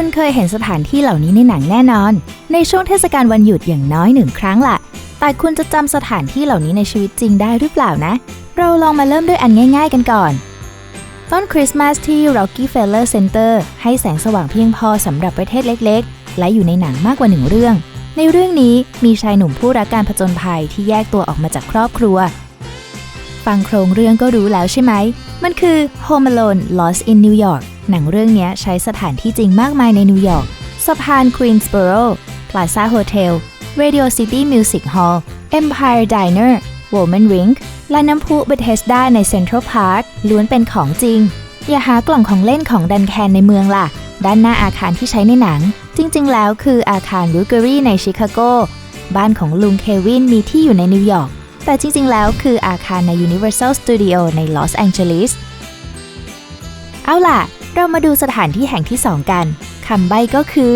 คุณเคยเห็นสถานที่เหล่านี้ในหนังแน่นอน ในช่วงเทศกาลวันหยุดอย่างน้อยหนึ่งครั้งล่ะ แต่คุณจะจำสถานที่เหล่านี้ในชีวิตจริงได้หรือเปล่านะ เราลองมาเริ่มด้วยอันง่าย ๆ กันก่อน ต้นคริสต์มาสที่ Rockefeller Center ให้แสงสว่างเพียงพอสำหรับประเทศเล็ก ๆ และอยู่ในหนังมากกว่าหนึ่งเรื่อง ในเรื่องนี้มีชายหนุ่มผู้รักการผจญภัยที่แยกตัวออกมาจากครอบครัว ฟังโครงเรื่องก็รู้แล้วใช่ไหม มันคือ Home Alone Lost in New York หนังเรื่องนี้ใช้สถานที่จริงมากมายในนิวยอร์กสะพาน Queensboro Plaza Hotel Radio City Music Hall Empire Diner Woman Ring และน้ำพุ Bethesda ใน Central Park ล้วนเป็นของจริง อย่าหากล่องของเล่นของดันแคนในเมืองล่ะ ด้านหน้าอาคารที่ใช้ในหนัง จริง ๆ แล้วคืออาคารรูเกอรี่ในชิคาโก บ้านของลุงเควินมีที่อยู่ในนิวยอร์ก แต่จริง ๆ แล้วคืออาคารใน Universal Studio ในลอสแองเจลิส เอาล่ะ เรามาดูสถานที่แห่งที่ 2 กัน คำใบ้ก็คือ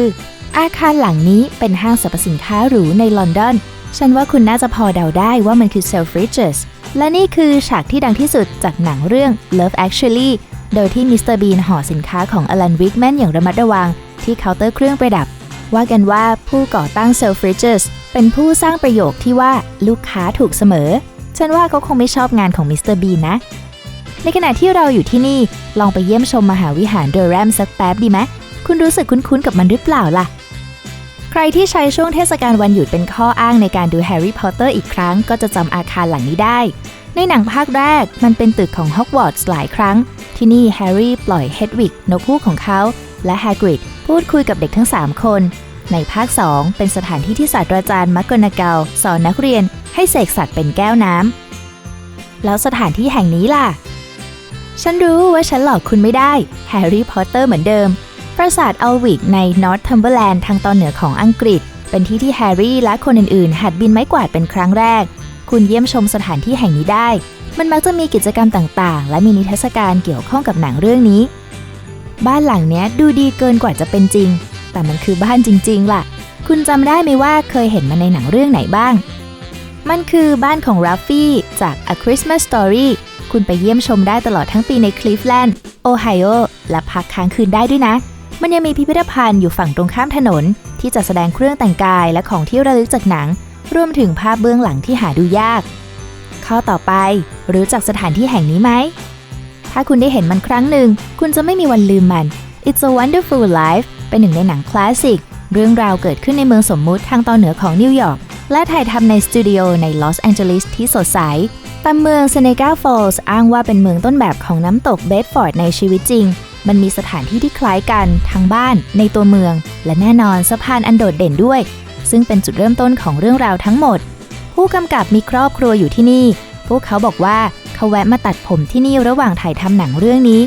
อาคารหลังนี้เป็นห้างสรรพสินค้าหรูในลอนดอน ฉันว่าคุณน่าจะพอเดาได้ว่ามันคือ Selfridges และนี่คือฉากที่ดังที่สุดจากหนังเรื่อง Love Actually โดยที่มิสเตอร์บีนห่อสินค้าของอลันวิกแมนอย่างระมัดระวัง ที่เคาน์เตอร์เครื่องประดับ ว่ากันว่าผู้ก่อตั้ง Selfridges เป็นผู้สร้างประโยคที่ว่าลูกค้าถูกเสมอ ฉันว่าเขาคงไม่ชอบงานของมิสเตอร์บีนนะ ในขณะที่เราอยู่ที่นี่ลองไปเยี่ยมชมมหาวิหารเดอแรมสักแป๊บดีไหมคุณรู้สึกคุ้นๆกับมันหรือเปล่าล่ะ ใครที่ใช้ช่วงเทศกาลวันหยุดเป็นข้ออ้างในการดูแฮร์รี่พอตเตอร์อีกครั้งก็จะจำอาคารหลังนี้ได้ ในหนังภาคแรกมันเป็นตึกของฮอกวอตส์หลายครั้ง ที่นี่แฮร์รี่ปล่อยเฮดวิกนกฮูกของเขา และแฮกริดพูดคุยกับเด็กทั้ง 3 คน ในภาค 2 เป็นสถานที่ที่ศาสตราจารย์มักกนาเกลสอนนักเรียนให้เสกสัตว์เป็นแก้วน้ำแล้วสถานที่แห่งนี้ล่ะ ฉันรู้ว่าฉันหลอกคุณไม่ได้ แฮร์รี่พอตเตอร์เหมือนเดิม ปราสาทอัลวิกในนอร์ท u m มเบอร์แลนด์ทางตอนเหนือของอังกฤษ เป็นที่ที่แฮร์รี่และคนอื่นๆ หัดบินไม้กวาดเป็นครั้งแรก คุณเยี่ยมชมสถานที่แห่งนี้ได้ มันมักจะมีกิจกรรมต่างๆ และมีนิทรรศการเกี่ยวข้องกับหนังเรื่องนี้ บ้านหลังเนี้ยดูดีเกินกว่าจะเป็นจริง แต่มันคือบ้านจริง ๆ ล่ะ คุณจำได้ไหมว่าเคยเห็นมันในหนังเรื่องไหนบ้าง มันคือบ้านของรัฟฟี่จาก A Christmas Story คุณไปเยี่ยมชมได้ตลอดทั้งปีในคลีฟแลนด์โอไฮโอและพักค้างคืนได้ด้วยนะ มันยังมีพิพิธภัณฑ์อยู่ฝั่งตรงข้ามถนน ที่จะแสดงเครื่องแต่งกายและของที่ระลึกจากหนัง รวมถึงภาพเบื้องหลังที่หาดูยาก ข้อต่อไป รู้จักสถานที่แห่งนี้ไหม ถ้าคุณได้เห็นมันครั้งหนึ่ง คุณจะไม่มีวันลืมมัน It's a Wonderful Life เป็นหนึ่งในหนังคลาสสิกเรื่องราวเกิดขึ้นในเมืองสมมุติทางตอนเหนือของนิวยอร์กและถ่ายทำในสตูดิโอในลอสแองเจลิสที่สดใส ต่เมืองเซเนกาฟอลส์อ้างว่าเป็นเมืองต้นแบบของน้ำตกเบดฟอร์ดในชีวิตจริง มันมีสถานที่ที่คล้ายกันทั้งบ้าน ในตัวเมือง และแน่นอนสะพานอันโดดเด่นด้วย ซึ่งเป็นจุดเริ่มต้นของเรื่องราวทั้งหมด ผู้กำกับมีครอบครัวอยู่ที่นี่ พวกเขาบอกว่าเขาแวะมาตัดผมที่นี่ระหว่างถ่ายทำหนังเรื่องนี้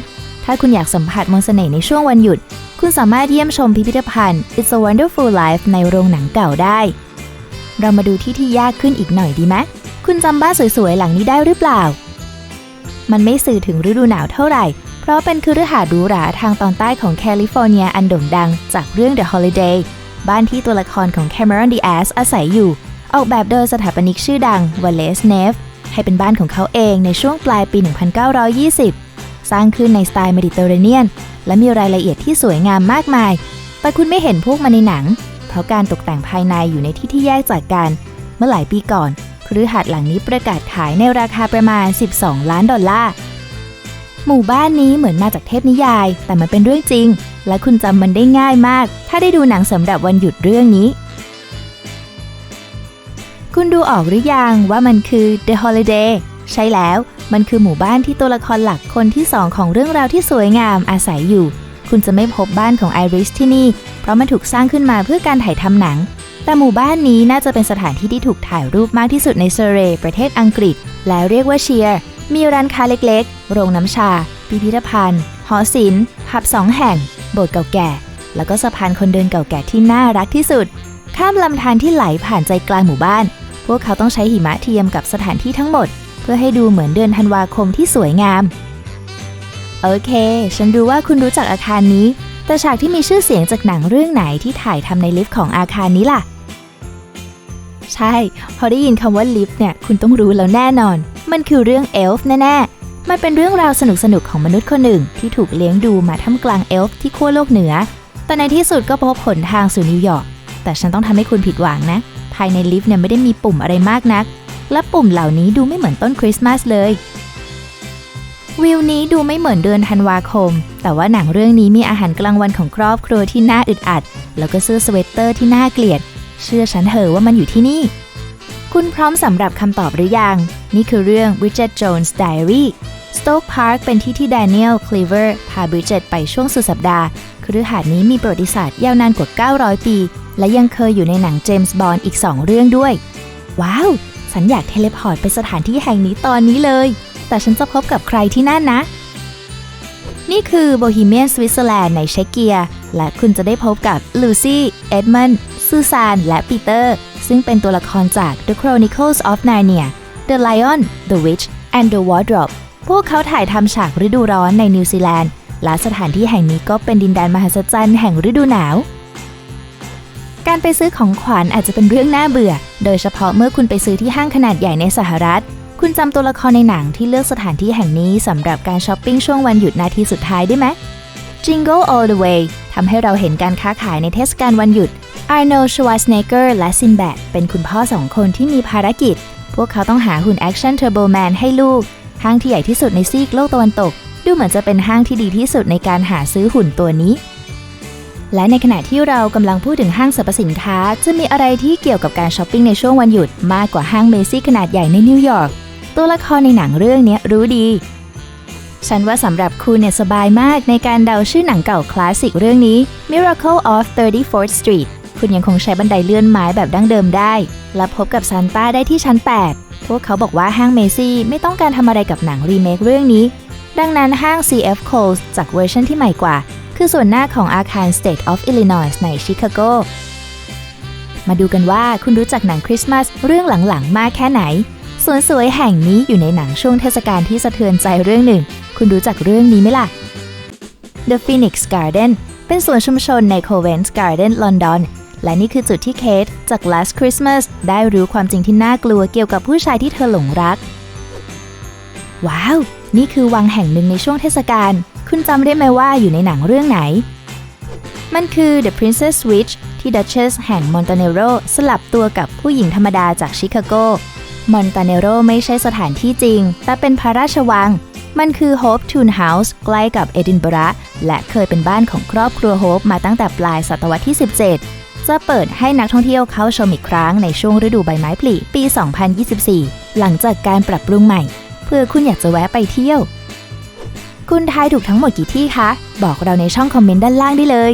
ถ้าคุณอยากสัมผัสมนต์เสน่ห์ในช่วงวันหยุด คุณสามารถเยี่ยมชมพิพิธภัณฑ์ It's a Wonderful Life ในโรงหนังเก่าได้ เรามาดูที่ที่ยากขึ้นอีกหน่อยดีไหม คุณจำบ้านสวยๆ หลังนี้ได้หรือเปล่า มันไม่สื่อถึงฤดูหนาวเท่าไหร่ เพราะเป็นคฤหาสน์หรูหราทางตอนใต้ของแคลิฟอร์เนียอันโด่งดังจากเรื่อง The Holiday บ้านที่ตัวละครของ Cameron Diaz อาศัยอยู่ ออกแบบโดยสถาปนิกชื่อดัง Wallace Neff ให้เป็นบ้านของเขาเองในช่วงปลายปี 1920 สร้างขึ้นในสไตล์เมดิเตอร์เรเนียน และมีรายละเอียดที่สวยงามมากมาย แต่คุณไม่เห็นพวกมันในหนัง เพราะการตกแต่งภายในอยู่ในที่ที่แยกจากกัน เมื่อหลายปีก่อน คฤหาสน์หลังนี้ประกาศขายในราคาประมาณ 12 ล้านดอลลาร์ หมู่บ้านนี้เหมือนมาจากเทพนิยาย แต่มันเป็นเรื่องจริง และคุณจำมันได้ง่ายมาก ถ้าได้ดูหนังสำหรับวันหยุดเรื่องนี้ คุณดูออกหรือยังว่ามันคือ The Holiday ใช่แล้ว มันคือหมู่บ้านที่ตัวละครหลักคนที่สองของเรื่องราวที่สวยงามอาศัยอยู่ คุณจะไม่พบบ้านของไอริสที่นี่ เพราะมันถูกสร้างขึ้นมาเพื่อการถ่ายทำหนัง แต่หมู่บ้านนี้น่าจะเป็นสถานที่ที่ถูกถ่ายรูปมากที่สุดในเซเรย์ประเทศอังกฤษ และเรียกว่าเชียร์ มีร้านค้าเล็กๆ โรงน้ำชา พิพิธภัณฑ์ หอศิลป์ผับสองแห่ง โบสถ์เก่าแก่ แล้วก็สะพานคนเดินเก่าแก่ที่น่ารักที่สุด ข้ามลำธารที่ไหลผ่านใจกลางหมู่บ้าน พวกเขาต้องใช้หิมะเทียมกับสถานที่ทั้งหมด เพื่อให้ดูเหมือนเดือนธันวาคมที่สวยงาม โอเค ฉันรู้ว่าคุณรู้จักอาคารนี้ แต่ฉากที่มีชื่อเสียงจากหนังเรื่องไหนที่ถ่ายทำในลิฟต์ของอาคารนี้ล่ะ ใช่ พอได้ยินคำว่าลิฟต์เนี่ย คุณต้องรู้แล้วแน่นอน มันคือเรื่องเอลฟ์แน่ๆ มันเป็นเรื่องราวสนุกๆของมนุษย์คนหนึ่ง ที่ถูกเลี้ยงดูมาท่ามกลางเอลฟ์ที่ขั้วโลกเหนือ แต่ในที่สุดก็พบหนทางสู่นิวยอร์ก แต่ฉันต้องทำให้คุณผิดหวังนะ ภายในลิฟต์เนี่ยไม่ได้มีปุ่มอะไรมากนัก และปุ่มเหล่านี้ดูไม่เหมือนต้นคริสต์มาสเลย วิวนี้ดูไม่เหมือนเดือนธันวาคม แต่ว่าหนังเรื่องนี้มีอาหารกลางวันของครอบครัวที่น่าอึดอัด แล้วก็เสื้อสเวตเตอร์ที่น่าเกลียด เชื่อฉันเถอะว่ามันอยู่ที่นี่ คุณพร้อมสำหรับคำตอบหรือยัง นี่คือเรื่อง Bridget Jones Diary Stoke Park เป็นที่ที่ Daniel Cleaver พา Bridget ไปช่วงสุดสัปดาห์คฤหาสน์นี้มีประวัติศาสตร์ยาวนานกว่า 900 ปี และยังเคยอยู่ในหนังเจมส์บอนด์อีก 2 เรื่องด้วย ว้าว ฉันอยากเทเลพอร์ตไปสถานที่แห่งนี้ตอนนี้เลย แต่ฉันจะพบกับใครที่นั่นนะ นี่คือโบฮีเมียนสวิตเซอร์แลนด์ในเชกเกีย และคุณจะได้พบกับลูซี่ เอ็ดมันด์ ซูซาน และปีเตอร์ ซึ่งเป็นตัวละครจาก The Chronicles of Narnia The Lion The Witch and the Wardrobe พวกเขาถ่ายทำฉากฤดูร้อนในนิวซีแลนด์ และสถานที่แห่งนี้ก็เป็นดินแดนมหัศจรรย์แห่งฤดูหนาว การไปซื้อของขวัญอาจจะเป็นเรื่องน่าเบื่อ โดยเฉพาะเมื่อคุณไปซื้อที่ห้างขนาดใหญ่ในสหรัฐ คุณจำตัวละครในหนังที่เลือกสถานที่แห่งนี้สำหรับการช้อปปิ้งช่วงวันหยุดนาทีสุดท้ายได้ไหม Jingle All the Way ทำให้เราเห็นการค้าขายในเทศกาลวันหยุด Arnold Schwarzenegger และ Sinbad เป็นคุณพ่อสองคนที่มีภารกิจ พวกเขาต้องหาหุ่นแอคชั่นเทอร์โบแมนให้ลูก ห้างที่ใหญ่ที่สุดในซีกโลกตะวันตก ดูเหมือนจะเป็นห้างที่ดีที่สุดในการหาซื้อหุ่นตัวนี้ และในขณะที่เรากำลังพูดถึงห้างสรรพสินค้า จะมีอะไรที่เกี่ยวกับการช้อปปิ้งในช่วงวันหยุดมากกว่าห้างเมซี่ขนาดใหญ่ในนิวยอร์ก ตัวละครในหนังเรื่องนี้รู้ดี ฉันว่าสำหรับคุณเนี่ยสบายมากในการเดาชื่อหนังเก่าคลาสสิกเรื่องนี้ Miracle of 34th Street คุณยังคงใช้บันไดเลื่อนไม้แบบดั้งเดิมได้ และพบกับซานต้าได้ที่ชั้น 8 พวกเขาบอกว่าห้างเมซี่ไม่ต้องการทำอะไรกับหนังรีเมคเรื่องนี้ ดังนั้นห้าง CF Kohl's จากเวอร์ชันที่ใหม่กว่า คือส่วนหน้าของอาคาร State of Illinois ในชิคาโก มาดูกันว่าคุณรู้จักหนังคริสต์มาสเรื่องหลังๆ มากแค่ไหนสวนสวยแห่งนี้อยู่ในหนังช่วงเทศกาลที่สะเทือนใจเรื่องหนึ่ง คุณรู้จักเรื่องนี้ไหมล่ะ The Phoenix Garden เป็นสวนชุมชนใน Covent Garden ลอนดอน และนี่คือจุดที่เคทจาก Last Christmas ได้รู้ความจริงที่น่ากลัวเกี่ยวกับผู้ชายที่เธอหลงรัก ว้าว นี่คือวังแห่งหนึ่งในช่วงเทศกาล คุณจำได้ไหมว่าอยู่ในหนังเรื่องไหน มันคือ The Princess Switch ที่ Duchess แห่งมอนตาเนโรสลับตัวกับผู้หญิงธรรมดาจากชิคาโก มอนตาเนโรไม่ใช่สถานที่จริง แต่เป็นพระราชวัง มันคือ Hope Toon House ใกล้กับเอดินบะระและเคยเป็นบ้านของครอบครัวโฮปมาตั้งแต่ปลายศตวรรษที่ 17 จะเปิดให้นักท่องเที่ยวเข้าชมอีกครั้งในช่วงฤดูใบไม้ผลิปี 2024 หลังจากการปรับปรุงใหม่ เพื่อคุณอยากจะแวะไปเที่ยว คุณทายถูกทั้งหมดกี่ที่คะ บอกเราในช่องคอมเมนต์ด้านล่างได้เลย